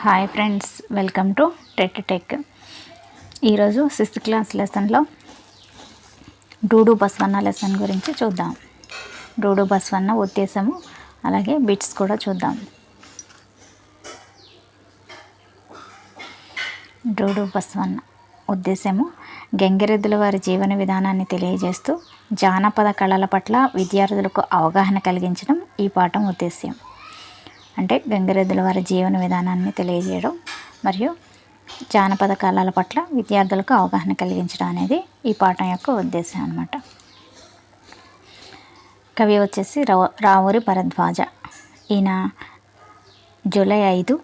Hi friends welcome to tet tech ఈరోజు sixth class లెసన్లో Doodu Basavanna lesson గురించి చూద్దాం. డూడు బస్వన్న ఉద్దేశము అలాగే బిట్స్ కూడా చూద్దాం. డూడు బస్వన్న ఉద్దేశము గంగిరెద్దుల వారి జీవన విధానాన్ని తెలియజేస్తూ జానపద కళల పట్ల విద్యార్థులకు అవగాహన కలిగించడం ఈ పాఠం ఉద్దేశ్యం. అంటే గంగిరెద్దుల వారి జీవన విధానాన్ని తెలియజేయడం మరియు జానపద కళల పట్ల విద్యార్థులకు అవగాహన కలిగించడం అనేది ఈ పాఠం యొక్క ఉద్దేశం అనమాట కవి వచ్చేసి రావ రావూరి భరద్వాజ. ఈయన జూలై ఐదు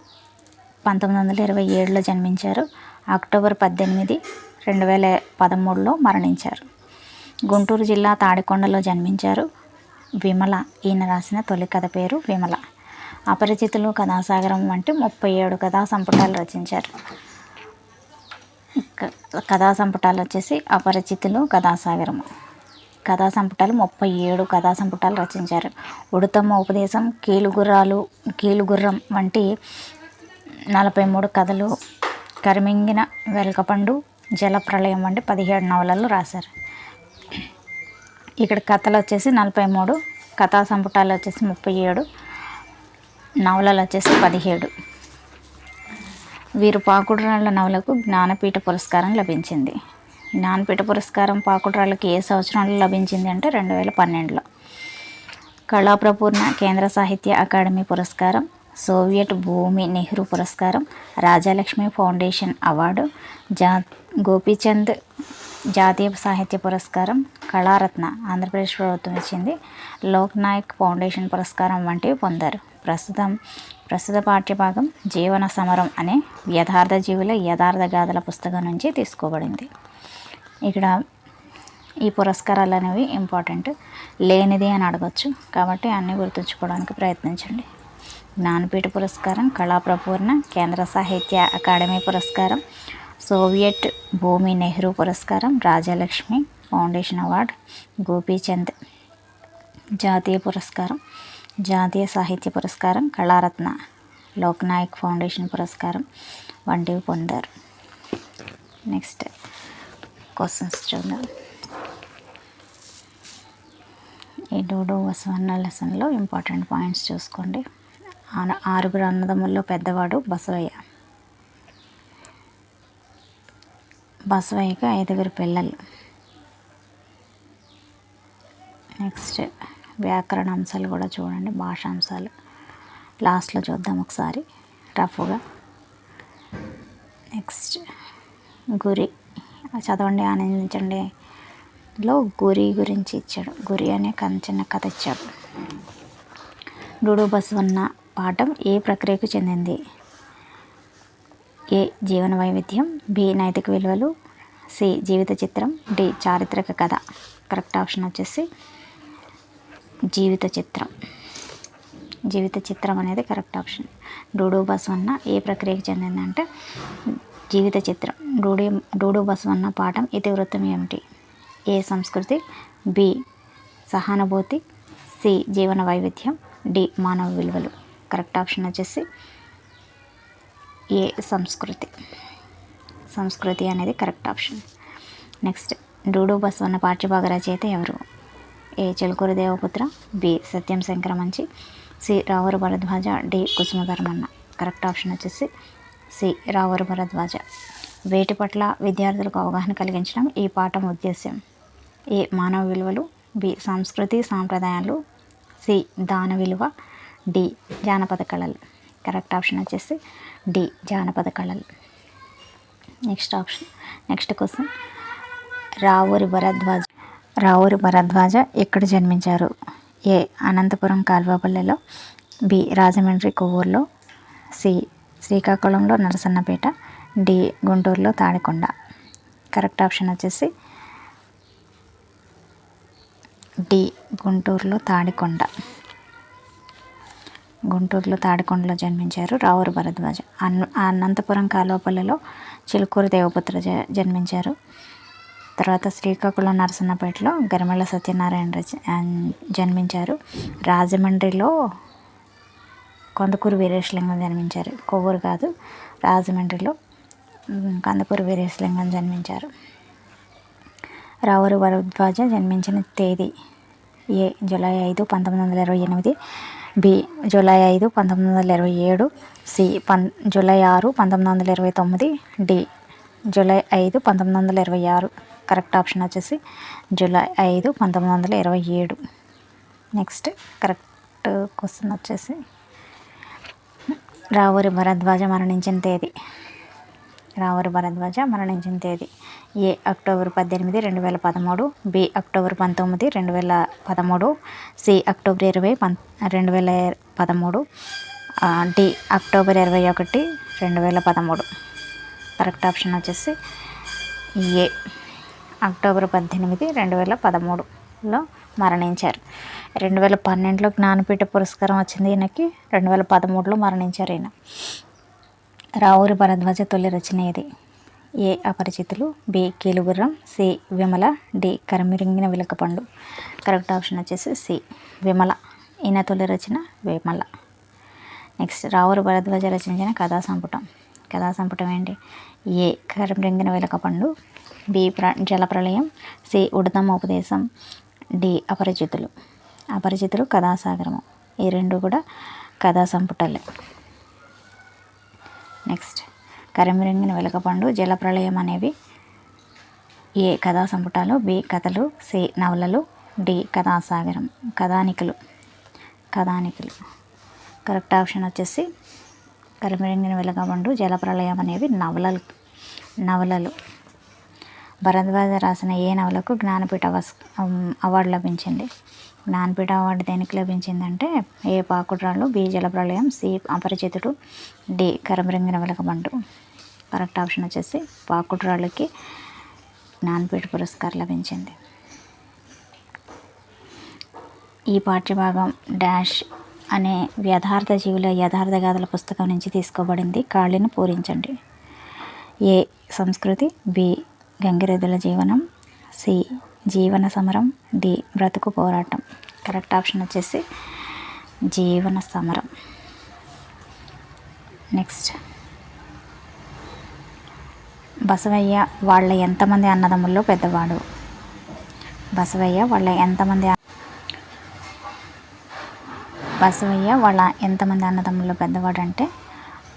పంతొమ్మిది వందల ఇరవై ఏడులో జన్మించారు. అక్టోబర్ పద్దెనిమిది రెండు వేల పదమూడులో మరణించారు. గుంటూరు జిల్లా తాడికొండలో జన్మించారు. విమల ఈయన రాసిన తొలి కథ పేరు విమల. అపరిచితులు కథాసాగరం వంటి ముప్పై ఏడు కథా సంపుటాలు రచించారు. క- కథా సంపుటాలు వచ్చేసి అపరిచితులు కథాసాగరం. కథా సంపుటాలు ముప్పై ఏడు కథా సంపుటాలు రచించారు. ఉడతమ్మ ఉపదేశం కీలుగుర్రాలు కీలుగుర్రం వంటి నలభై మూడు కథలు కరిమింగిన వెలకపండు జలప్రళయం వంటి పదిహేడు నవలలు రాశారు. ఇక్కడ కథలు వచ్చేసి నలభై మూడు కథా సంపుటాలు వచ్చేసి ముప్పై ఏడు నవలలు వచ్చేసి పదిహేడు. వీరు పాకుడురాళ్ళ నవలకు జ్ఞానపీఠ పురస్కారం లభించింది. జ్ఞానపీఠ పురస్కారం పాకుడురాళ్ళకి ఏ సంవత్సరంలో లభించింది అంటే రెండు వేల పన్నెండులో. కళాప్రపూర్ణ కేంద్ర సాహిత్య అకాడమీ పురస్కారం సోవియట్ భూమి నెహ్రూ పురస్కారం రాజాలక్ష్మి ఫౌండేషన్ అవార్డు జా గోపీచంద్ జాతీయ సాహిత్య పురస్కారం కళారత్న ఆంధ్రప్రదేశ్ ప్రభుత్వం ఇచ్చింది లోక్ నాయక్ ఫౌండేషన్ పురస్కారం వంటివి పొందారు. ప్రస్తుతం ప్రస్తుత పాఠ్యభాగం జీవన సమరం అనే యథార్థ జీవుల యథార్థ గాథల పుస్తకం నుంచి తీసుకోబడింది. ఇక్కడ ఈ పురస్కారాలు అనేవి ఇంపార్టెంట్ లేనిది అని అడగచ్చు కాబట్టి అన్నీ గుర్తుంచుకోవడానికి ప్రయత్నించండి. జ్ఞానపీఠ పురస్కారం కళాప్రపూర్ణ కేంద్ర సాహిత్య అకాడమీ పురస్కారం సోవియట్ భూమి నెహ్రూ పురస్కారం రాజలక్ష్మి ఫౌండేషన్ అవార్డ్ గోపీచంద్ జాతీయ పురస్కారం జాతీయ సాహిత్య పురస్కారం కళారత్న లోక్నాయక్ ఫౌండేషన్ పురస్కారం వంటివి పొందారు. నెక్స్ట్ క్వశ్చన్స్ చూద్దాం. ఈ డూడో వసవన్న లెసన్లో ఇంపార్టెంట్ పాయింట్స్ చూసుకోండి. ఆరుగురు అన్నదమ్ముల్లో పెద్దవాడు బసవయ్య. బసవయ్యకి ఐదుగురు పిల్లలు. నెక్స్ట్ వ్యాకరణ అంశాలు కూడా చూడండి భాషాంశాలు. లాస్ట్లో చూద్దాం ఒకసారి రఫ్గా. నెక్స్ట్ గురి. చదవండి ఆనందించండి. లో గురి గురించి ఇచ్చాడు. గురి అనే కథ చిన్న కథ ఇచ్చాడు. డూడు ఉన్న పాఠం ఏ ప్రక్రియకు చెందింది? ఏ జీవన వైవిధ్యం. బి నైతిక విలువలు. సి జీవిత చిత్రం. డి చారిత్రక కథ. కరెక్ట్ ఆప్షన్ వచ్చేసి జీవిత చిత్రం. జీవిత చిత్రం అనేది కరెక్ట్ ఆప్షన్. డూడు బసవన్న ఏ ప్రక్రియకు చెందిందంటే జీవిత చిత్రం. డూడి బస్ బసవన్న పాఠం ఇతివృత్తం ఏమిటి? ఏ సంస్కృతి? బి. సహానుభూతి. సి. జీవన వైవిధ్యం. డి. మానవ విలువలు. కరెక్ట్ ఆప్షన్ వచ్చేసి ఏ సంస్కృతి? సంస్కృతి అనేది correct option. Next Dudu Basavanna పాఠ్యభాగ రచయిత ఎవరు? A Chilukuru Devaputra B Satyam Sankaramanchi C Ravuru Bharadwaja D Kusumadharmanna. Correct option వచ్చేసి సి రావూరు భరద్వాజ. వేటి పట్ల విద్యార్థులకు అవగాహన కలిగించడం ఈ పాఠం ఉద్దేశ్యం. ఏ మానవ విలువలు బి సంస్కృతి సాంప్రదాయాలు సి దాన విలువ డి జానపద కళలు. కరెక్ట్ ఆప్షన్ వచ్చేసి డి జానపద కళలు. Next option next question. Ravuri Bharadwaja. Ravuri Bharadwaja ఎక్కడ జన్మించారు? ఏ. అనంతపురం కాల్వపల్లెలో బి. రాజమండ్రి కొవ్వూరులో సి. శ్రీకాకుళంలో నరసన్నపేట డి. గుంటూరులో తాడికొండ. కరెక్ట్ ఆప్షన్ వచ్చేసి డి. గుంటూరులో తాడికొండ. గుంటూరులో తాడికొండలో జన్మించారు రావూరు భరద్వాజ. అన్ అనంతపురం కాలువపల్లిలో చిలుకూరు దేవపుత్ర జ జన్మించారు. తర్వాత శ్రీకాకుళం నరసన్నపేటలో గరిమెళ్ళ సత్యనారాయణ రచ జన్మించారు. రాజమండ్రిలో కొందకూరు వీరేశలింగం జన్మించారు. కొవ్వూరు కాదు రాజమండ్రిలో కందుకూరు కందకూరు వీరేశలింగం జన్మించారు. రావురు వరద్వాజ జన్మించిన తేదీ ఏ జూలై ఐదు పంతొమ్మిది వందల ఇరవై ఎనిమిది బి జూలై ఐదు పంతొమ్మిది వందల ఇరవై ఏడు సి పన్ జూలై ఆరు పంతొమ్మిది వందల ఇరవై తొమ్మిది డి జూలై ఐదు పంతొమ్మిది వందల ఇరవై ఆరు. కరెక్ట్ ఆప్షన్ వచ్చేసి జూలై ఐదు పంతొమ్మిది వందల ఇరవై ఏడు. నెక్స్ట్ కరెక్ట్ క్వశ్చన్ వచ్చేసి రావురి భరద్వాజ మరణించిన తేదీ. రావురి భరద్వాజ మరణించిన తేదీ. ఏ అక్టోబర్ పద్దెనిమిది రెండు వేల పదమూడు బి అక్టోబర్ పంతొమ్మిది రెండు వేల పదమూడు సి అక్టోబర్ ఇరవై పం రెండు వేల పదమూడు డి అక్టోబర్ ఇరవై ఒకటి రెండు వేల పదమూడు. కరెక్ట్ ఆప్షన్ వచ్చేసి ఏ. అక్టోబర్ పద్దెనిమిది రెండు వేల పదమూడులో మరణించారు. రెండు వేల పన్నెండులో జ్ఞానపీఠ పురస్కారం వచ్చింది ఈయనకి రెండు వేల పదమూడులో మరణించారు ఈయన. రావూరి భరద్వాజ తొలి రచన ఇది. A Aparichitulu? B Keelugurram C Vimala D Karamiringina Velagapandu. Correct option వచ్చేసి సి విమల. ఈయన తొలి రచన విమల. నెక్స్ట్ రావూరి భరద్వాజ రచించిన కథా సంపుటం కథా సంపుటం ఏంటి? ఏ కరమిరింగిన విలకపండు బి ప్ర జలప్రళయం సి ఉడతమ ఉపదేశం డి అపరిచితులు. అపరిచితులు కథాసాగరము. ఈ రెండు కూడా కథా సంపుటాలే నెక్స్ట్. కరిమిరింగిన వెలకపండు జలప్రళయం అనేవి ఏ కథా సంపుటాలు బి కథలు సి నవలలు డి కథాసాగరం. కథానికలు. కథానికలు. కరెక్ట్ ఆప్షన్ వచ్చేసి కరిమిరింగిన వెలకపండు జలప్రళయం అనేవి నవలలు. నవలలు. భరద్వాజ రాసిన ఏ నవలకు జ్ఞానపీఠ వస్ అవార్డు లభించింది? జ్ఞానపీఠ అవార్డు దేనికి లభించిందంటే A Pakudurallu B Jalapralayam C Aparichitudu D Karamiringina Velagapandu correct option వచ్చేసి పాకుడ్రాళ్ళకి జ్ఞానపీఠ పురస్కారం లభించింది. ఈ పాఠ్యభాగం డాష్ అనే యథార్థ జీవుల యథార్థ గాథల పుస్తకం నుంచి తీసుకోబడింది. ఖాళీని పూరించండి. ఏ సంస్కృతి బి గంగిరెద్దుల జీవనం సి. జీవన సమరం డి. బ్రతుకు పోరాటం. కరెక్ట్ ఆప్షన్ వచ్చేసి జీవన సమరం. నెక్స్ట్. బసవయ్య వాళ్ళ ఎంతమంది అన్నదమ్ముల్లో పెద్దవాడు? బసవయ్య వాళ్ళ ఎంతమంది బసవయ్య వాళ్ళ ఎంతమంది అన్నదమ్ముల్లో పెద్దవాడు అంటే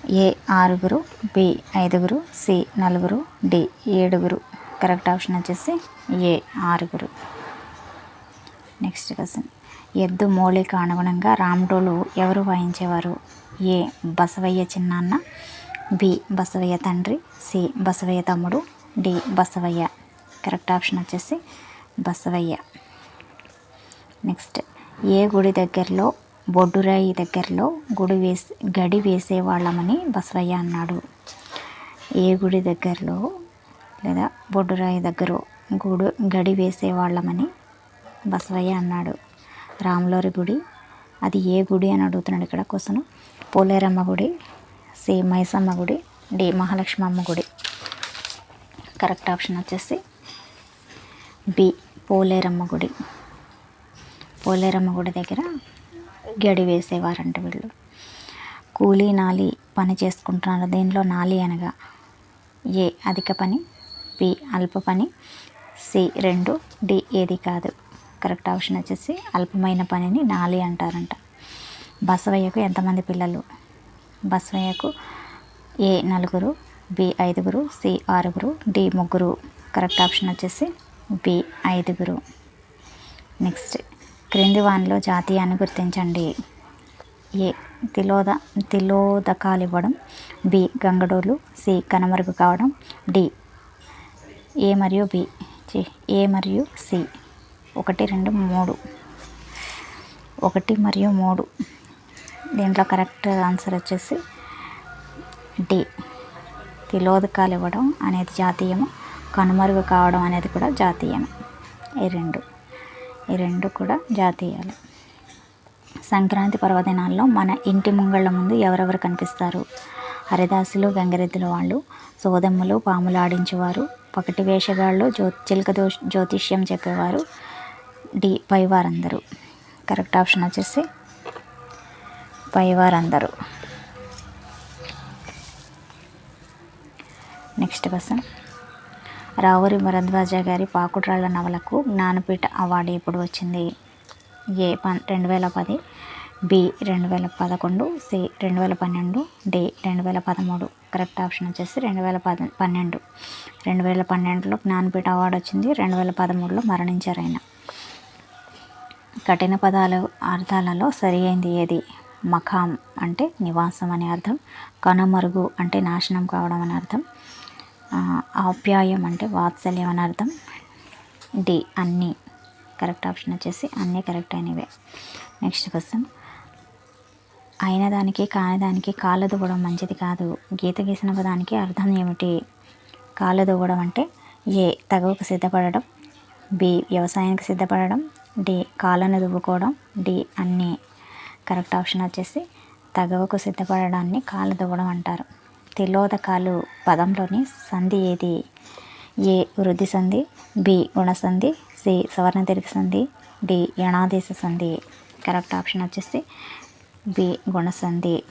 ఏ. ఆరుగురు బి. ఐదుగురు సి. నలుగురు డి. ఏడుగురు కరెక్ట్ ఆప్షన్ వచ్చేసి ఏ ఆరుగురు. Next question. ఎద్దు మౌలిక అనుగుణంగా రామ్డోలు ఎవరు వాయించేవారు? ఏ బసవయ్య చిన్నాన్న బి బసవయ్య తండ్రి సి బసవయ్య తమ్ముడు డి బసవయ్య. కరెక్ట్ ఆప్షన్ వచ్చేసి బసవయ్య. నెక్స్ట్ ఏ గుడి దగ్గరలో బొడ్డురాయి దగ్గరలో గుడి వేసి గడి వేసేవాళ్ళమని బసవయ్య అన్నాడు. ఏ గుడి దగ్గరలో లేదా బొడ్డురాయి దగ్గర గుడి గడి వేసేవాళ్ళమని బసవయ్య అన్నాడు. రాములోరి గుడి అది ఏ గుడి అని అడుగుతున్నాడు ఇక్కడ క్వశ్చన్? పోలేరమ్మ గుడి సి మైసమ్మ గుడి డి మహాలక్ష్మమ్మ గుడి. కరెక్ట్ ఆప్షన్ వచ్చేసి బి పోలేరమ్మ గుడి. పోలేరమ్మ గుడి దగ్గర గడి వేసేవారంట వీళ్ళు. కూలీ నాలి పని చేసుకుంటున్నారు. దీనిలో నాలి అనగా ఏ అధిక పని? పి అల్ప పని సి రెండు డి ఏది కాదు. కరెక్ట్ ఆప్షన్ వచ్చేసి అల్పమైన పనిని నాలి అంటారంట. బసవయ్యకు ఎంతమంది పిల్లలు? బసవయ్యకు ఏ నలుగురు బి ఐదుగురు సి ఆరుగురు డి ముగ్గురు. కరెక్ట్ ఆప్షన్ వచ్చేసి బి ఐదుగురు. నెక్స్ట్ క్రింది వానిలో జాతీయాన్ని గుర్తించండి. ఏ తిలోద తిలోదకాలు ఇవ్వడం బి గంగడోలు సి కనుమరుగు కావడం డి ఏ మరియు బి ఏ మరియు సి ఒకటి రెండు మూడు. ఒకటి మరియు మూడు. దీంట్లో కరెక్ట్ ఆన్సర్ వచ్చేసి డి తిలోదకాలు ఇవ్వడం అనేది జాతీయము. కనుమరుగు కావడం అనేది కూడా జాతీయమే. ఈ రెండు. ఈ రెండు కూడా జాతీయాలు. సంక్రాంతి పర్వదినాల్లో మన ఇంటి ముంగళ్ళ ముందు ఎవరెవరు కనిపిస్తారు? హరిదాసులు గంగిరెద్దుల వాళ్ళు సోదమ్మలు పాములు ఆడించేవారు. పకటి వేషగాళ్ళు జ్యో చిలక దో జ్యోతిష్యం చెప్పేవారు డి పైవారందరూ. కరెక్ట్ ఆప్షన్ వచ్చేసి పైవారందరూ. Next question. రావురి భరద్వాజ గారి పాకుట్రాళ్ళ నవలకు జ్ఞానపీఠ అవార్డు ఎప్పుడు వచ్చింది? ఏ పన్ రెండు వేల పది. బి రెండు వేల పదకొండు సి రెండు వేల పన్నెండు డి రెండు వేల పదమూడు కరెక్ట్ ఆప్షన్ వచ్చేసి రెండు వేల పద పన్నెండు రెండు వేల పన్నెండులో జ్ఞానపీఠ అవార్డు వచ్చింది రెండు వేల పదమూడులో మరణించారు ఆయన. కఠిన పదాలు అర్థాలలో సరి అయింది ఏది? మఖాం అంటే నివాసం అనే అర్థం. కనుమరుగు అంటే నాశనం కావడం అని అర్థం. ఆప్యాయం అంటే వాత్సల్యం అని అర్థం. డి అన్నీ. కరెక్ట్ ఆప్షన్ వచ్చేసి అన్నీ కరెక్ట్ అయినవే. Next question. అయిన దానికి కాని దానికి కాళ్ళు దువ్వడం మంచిది కాదు. గీత గీసిన పదానికి అర్థం ఏమిటి? కాళ్ళు దువ్వడం అంటే ఏ తగువకు సిద్ధపడడం బి వ్యవసాయానికి సిద్ధపడడం డి కాళ్ళను దువ్వుకోవడం డి అన్నీ. కరెక్ట్ ఆప్షన్ వచ్చేసి తగవకు సిద్ధపడడాన్ని కాళ్ళు దువ్వడం అంటారు. తిలోదకాలు పదంలోని సంధి ఏది? ఏ వృద్ధి సంధి బి గుణసంధి సి సవర్ణ దీర్ఘ సంధి డి యణాదేశ సంధి. కరెక్ట్ ఆప్షన్ వచ్చేసి బి గుణసంధి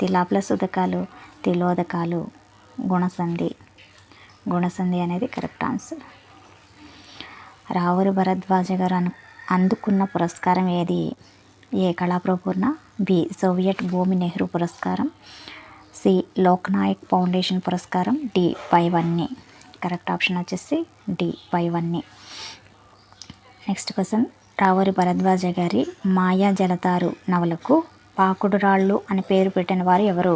తిలా ప్లస్ ఉదకాలు తిలోదకాలు గుణసంధి. గుణసంధి అనేది కరెక్ట్ ఆన్సర్. రావురి భరద్వాజ గారు అను అందుకున్న పురస్కారం ఏది? ఏ కళాప్రపూర్ణ బి సోవియట్ భూమి నెహ్రూ పురస్కారం. సి లోక్నాయక్ ఫౌండేషన్ పురస్కారం. డి పైవన్నీ. కరెక్ట్ ఆప్షన్ వచ్చేసి డి పైవన్నీ. Next question. రావురి భరద్వాజ గారి మాయా జలతారు నవలకు పాకుడు రాళ్ళు అని పేరు పెట్టిన వారు ఎవరు?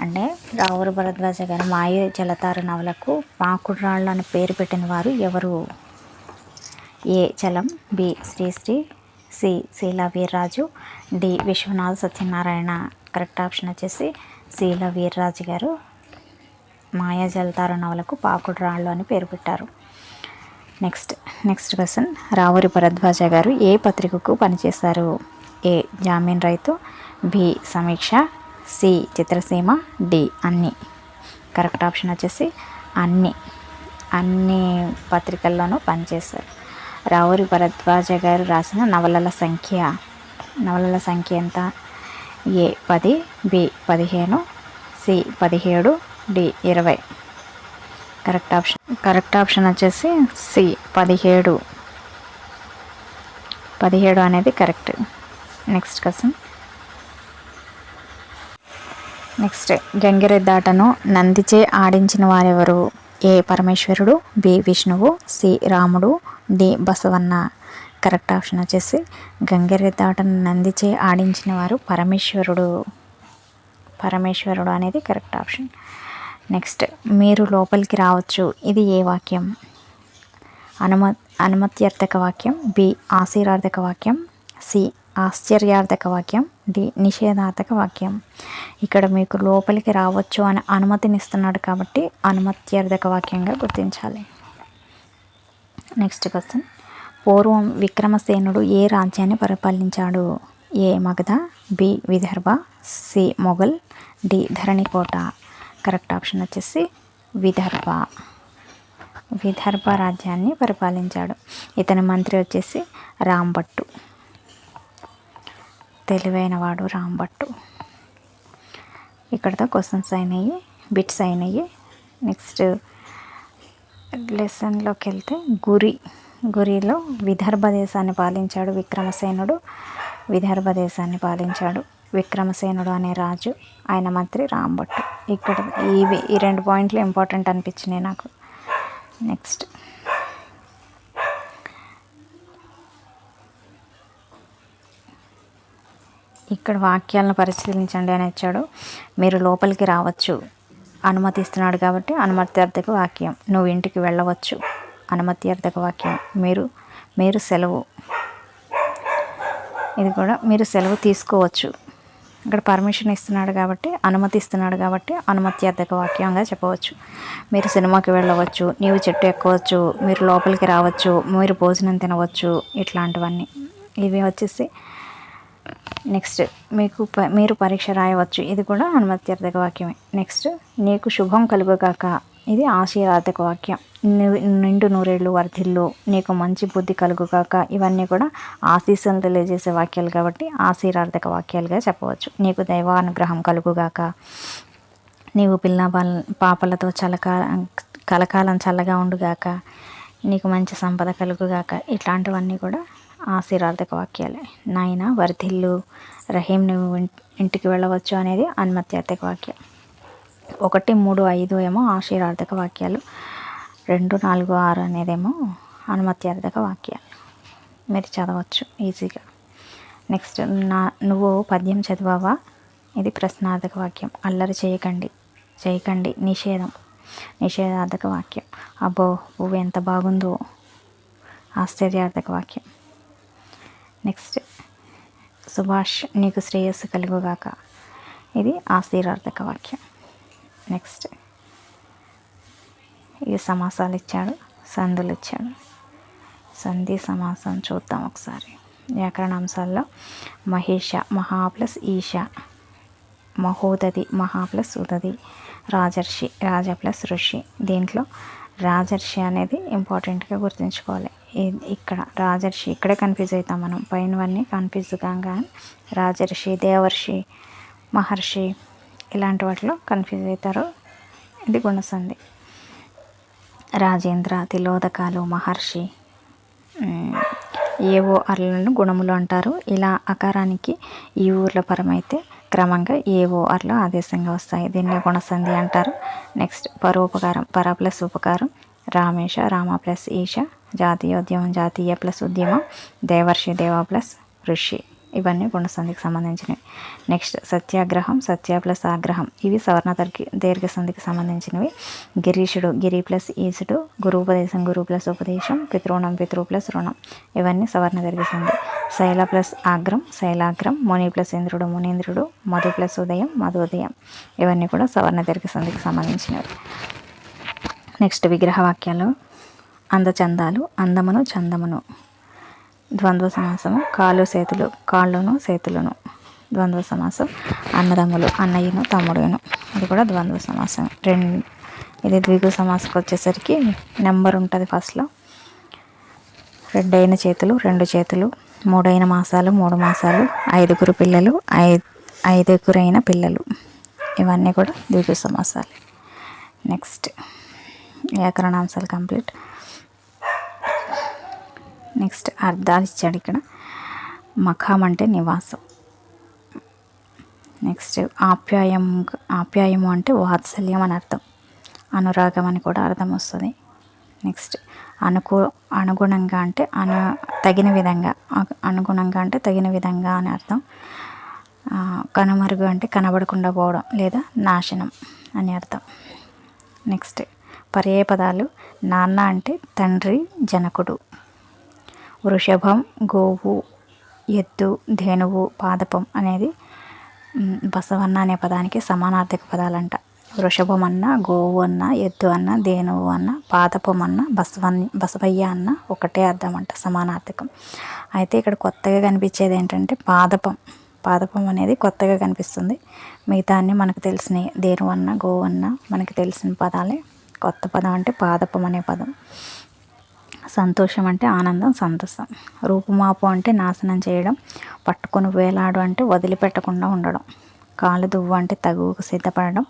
అంటే రావురి భరద్వాజ గారి మాయ జలతారు నవలకు పాకుడు రాళ్ళు అని పేరు పెట్టిన వారు ఎవరు? A. Chalam B. Sri Sri C. Seela Veerraju D. Viswanatha Satyanarayana. Correct option వచ్చేసి శీలా వీర్రాజు గారు మాయా జలతారు నవలకు పాకుడు రాళ్ళు అని పేరు పెట్టారు. Next next question. Ravuri Bharadwaj garu ఏ పత్రికకు పనిచేశారు? A. Zameen Raitu B. Sameeksha C. Chitraseema D. అన్ని. కరెక్ట్ ఆప్షన్ వచ్చేసి అన్ని. అన్ని పత్రికల్లోనూ పనిచేశారు. రావూరి భరద్వాజ గారు రాసిన నవలల సంఖ్య. నవలల సంఖ్య ఎంత? ఏ. పది బి. పదిహేను సి. పదిహేడు డి. ఇరవై. కరెక్ట్ ఆప్షన్ కరెక్ట్ ఆప్షన్ వచ్చేసి సి పదిహేడు. పదిహేడు అనేది కరెక్ట్. Next question. నెక్స్ట్ గంగిరెద్దాటను నందిచే ఆడించిన వారెవరు? ఏ పరమేశ్వరుడు బి విష్ణువు సి రాముడు డి బసవన్న. కరెక్ట్ ఆప్షన్ వచ్చేసి గంగిరెద్దాటను నందిచే ఆడించిన వారు పరమేశ్వరుడు. పరమేశ్వరుడు అనేది కరెక్ట్ ఆప్షన్. నెక్స్ట్ మీరు లోపలికి రావచ్చు. ఇది ఏ వాక్యం? అనుమ అనుమత్యర్థక వాక్యం. బి ఆశీర్వార్థక వాక్యం. సి ఆశ్చర్యార్థక వాక్యం. డి నిషేధార్థక వాక్యం. ఇక్కడ మీకు లోపలికి రావచ్చు అని అనుమతినిస్తున్నాడు కాబట్టి అనుమత్యర్థక వాక్యంగా గుర్తించాలి. నెక్స్ట్ క్వశ్చన్ పూర్వం విక్రమసేనుడు ఏ రాజ్యాన్ని పరిపాలించాడు? A Magadha? B Vidarbha. C Mughal. D Dharanikota. Correct option వచ్చేసి విదర్భ. విదర్భ రాజ్యాన్ని పరిపాలించాడు. ఇతని మంత్రి వచ్చేసి రాంభట్టు తెలివైన వాడు రాంభట్టు ఇక్కడతో క్వశ్చన్స్ అయినాయి బిట్స్ అయినాయి. నెక్స్ట్ లెసన్లోకి వెళ్తే గురి. గురిలో విదర్భ దేశాన్ని పాలించాడు విక్రమసేనుడు. విదర్భ దేశాన్ని పాలించాడు విక్రమసేనుడు అనే రాజు ఆయన మంత్రి రాంభట్టు ఇక్కడ ఇవి ఈ రెండు పాయింట్లు ఇంపార్టెంట్ అనిపించినాయి నాకు. నెక్స్ట్ ఇక్కడ వాక్యాలను పరిశీలించండి అని ఇచ్చాడు మీరు లోపలికి రావచ్చు. అనుమతిస్తున్నాడు కాబట్టి అనుమత్యార్థక వాక్యం. నువ్వు ఇంటికి వెళ్ళవచ్చు. అనుమత్యార్థక వాక్యం. మీరు మీరు సెలవు. ఇది కూడా మీరు సెలవు తీసుకోవచ్చు. ఇక్కడ పర్మిషన్ ఇస్తున్నాడు కాబట్టి అనుమతిస్తున్నాడు కాబట్టి అనుమతి అనుమత్యార్థక వాక్యంగా చెప్పవచ్చు. మీరు సినిమాకి వెళ్ళవచ్చు నీవు చెట్టు ఎక్కవచ్చు మీరు లోపలికి రావచ్చు మీరు భోజనం తినవచ్చు ఇట్లాంటివన్నీ. ఇవి వచ్చేసి నెక్స్ట్ మీకు ప మీరు పరీక్ష రాయవచ్చు. ఇది కూడా అనుమతి అర్థక వాక్యమే. నెక్స్ట్ నీకు శుభం కలుగుగాక. ఇది ఆశీర్వాదక వాక్యం. నిండు నూరేళ్ళు వర్ధిల్లు నీకు మంచి బుద్ధి కలుగుగాక ఇవన్నీ కూడా ఆశీస్సులు తెలియజేసే వాక్యాలు కాబట్టి ఆశీర్వార్థక వాక్యాలుగా చెప్పవచ్చు. నీకు దైవానుగ్రహం కలుగుగాక నీవు పిల్ల పాపలతో చలక కలకాలం చల్లగా ఉండుగాక నీకు మంచి సంపద కలుగుగాక ఇట్లాంటివన్నీ కూడా ఆశీర్వార్థక వాక్యాలే. నాయన వర్ధిల్లు రహీం నువ్వు ఇంటికి వెళ్ళవచ్చు అనేది అన్మత్యార్థక వాక్యం. ఒకటి మూడు ఐదు ఏమో ఆశీర్వార్థక వాక్యాలు. రెండు నాలుగు ఆరు అనేదేమో అనుమత్యార్థక వాక్యాలు. మీరు చదవచ్చు ఈజీగా. నెక్స్ట్ నా నువ్వు పద్యం చదివావా? ఇది ప్రశ్నార్థక వాక్యం. అల్లరి చేయకండి చేయకండి. నిషేధం నిషేధార్థక వాక్యం. అబ్బో పువ్వు ఎంత బాగుందో. ఆశ్చర్యార్థక వాక్యం. నెక్స్ట్ సుభాష్ నీకు శ్రేయస్సు కలుగుగాక. ఇది ఆశీర్వార్థక వాక్యం. నెక్స్ట్ ఈ సమాసాలు ఇచ్చాడు సందులు ఇచ్చాడు. సంధి సమాసం చూద్దాం ఒకసారి. వ్యాకరణ అంశాల్లో మహేష మహా ప్లస్ ఈష మహోదది మహా ప్లస్ ఉదది రాజర్షి రాజ ప్లస్ ఋషి. దీంట్లో రాజర్షి అనేది ఇంపార్టెంట్గా గుర్తుంచుకోవాలి. ఇక్కడ రాజర్షి ఇక్కడే కన్ఫ్యూజ్ అవుతాం మనం. పైనవన్నీ కన్ఫ్యూజ్ కాగా రాజర్షి దేవర్షి మహర్షి ఇలాంటి వాటిలో కన్ఫ్యూజ్ అవుతారు ఇది గుణసంధి. రాజేంద్ర తిలోదకాలు మహర్షి ఏవో అర్లను గుణములు అంటారు. ఇలా అకారానికి ఈ ఊర్ల పరమైతే క్రమంగా ఏవో అర్లు ఆదేశంగా వస్తాయి. దీన్ని గుణసంధి అంటారు. నెక్స్ట్ పరోపకారం పర ప్లస్ ఉపకారం. రామేశ రామ ప్లస్ ఈశ జాతీయోద్యమం జాతీయ ప్లస్ ఉద్యమం దేవర్షి దేవ ప్లస్ ఋషి. ఇవన్నీ గుణసంధికి సంబంధించినవి. నెక్స్ట్ సత్యాగ్రహం సత్య ప్లస్ ఆగ్రహం. ఇవి సవర్ణ తర్కి దీర్ఘ సంధికి సంబంధించినవి. గిరీషుడు గిరి ప్లస్ ఈసుడు గురుపదేశం గురు ప్లస్ ఉపదేశం పితృణం పితృ ప్లస్ రుణం. ఇవన్నీ సవర్ణ దీర్ఘ సంధి. శైల ప్లస్ ఆగ్రం శైలాగ్రం ముని ప్లస్ ఇంద్రుడు మునీంద్రుడు. మధు ప్లస్ ఉదయం మధుదయం ఇవన్నీ కూడా సవర్ణ దీర్ఘ సంధికి సంబంధించినవి. నెక్స్ట్ విగ్రహ వాక్యాలు. అందచందాలు అందమును చందమును. ద్వంద్వ సమాసము కాళ్ళు చేతులు కాళ్ళను చేతులను. ద్వంద్వ సమాసం అన్నదమ్ములు అన్నయ్యను తమ్ముడును. అది కూడా ద్వంద్వ సమాసం. రెండు ఇది ద్విగు సమాసకు వచ్చేసరికి నెంబర్ ఉంటుంది ఫస్ట్లో రెండైన చేతులు రెండు చేతులు మూడైన మాసాలు మూడు మాసాలు ఐదుగురు పిల్లలు ఐ ఐదుగురైన పిల్లలు. ఇవన్నీ కూడా ద్విగు సమాసాలు. నెక్స్ట్ వ్యాకరణాంశాలు కంప్లీట్. నెక్స్ట్ అర్థాలు ఇచ్చాడు ఇక్కడ. మఖాం అంటే నివాసం. నెక్స్ట్ ఆప్యాయం ఆప్యాయము అంటే వాత్సల్యం అని అర్థం. అనురాగం అని కూడా అర్థం వస్తుంది. నెక్స్ట్ అనుకూ అనుగుణంగా అంటే అను తగిన విధంగా అనుగుణంగా అంటే తగిన విధంగా అని అర్థం. కనుమరుగు అంటే కనబడకుండా పోవడం లేదా నాశనం అని అర్థం. నెక్స్ట్ పర్యాయ పదాలు నాన్న అంటే తండ్రి జనకుడు. వృషభం గోవు ఎద్దు ధేనువు పాదపం అనేది బసవన్న అనే పదానికి సమానార్థక పదాలంట. వృషభం అన్న గోవు అన్న ఎద్దు అన్న ధేనువు అన్న పాదపం అన్న బసవన్ బసవయ్య అన్న ఒకటే అర్థం అంట సమానార్థకం. అయితే ఇక్కడ కొత్తగా కనిపించేది ఏంటంటే పాదపం. పాదపం అనేది కొత్తగా కనిపిస్తుంది. మిగతా అన్నీ మనకు తెలిసిన ధేనువు గోవన్న గోవు అన్న తెలిసిన పదాలే. కొత్త పదం అంటే పాదపం అనే పదం. సంతోషం అంటే ఆనందం సంతోషం. రూపుమాపు అంటే నాశనం చేయడం పట్టుకొని వేలాడు అంటే వదిలిపెట్టకుండా ఉండడం. కాలు దువ్వు అంటే తగువుకు సిద్ధపడడం.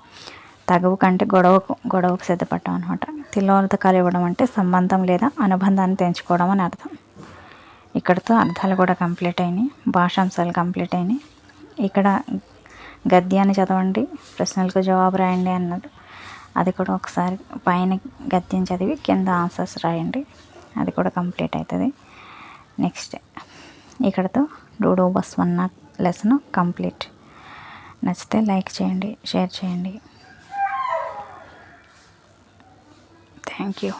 తగువు కంటే గొడవకు గొడవకు సిద్ధపడడం అనమాట తిలోదకాలు ఇవ్వడం అంటే సంబంధం లేదా అనుబంధాన్ని తెంచుకోవడం అని అర్థం. ఇక్కడతో అర్థాలు కూడా కంప్లీట్ అయినాయి. భాషాంశాలు కంప్లీట్ అయినాయి. ఇక్కడ గద్యాన్ని చదవండి ప్రశ్నలకు జవాబు రాయండి అన్నాడు. అది కూడా ఒకసారి పైన గద్యం చదివి కింద ఆన్సర్స్ రాయండి. అది కూడా కంప్లీట్ అవుతుంది. నెక్స్ట్ ఇక్కడతో డూడో బస్ వన్ లెసన్ కంప్లీట్ నచ్చితే లైక్ చేయండి షేర్ చేయండి. Thank you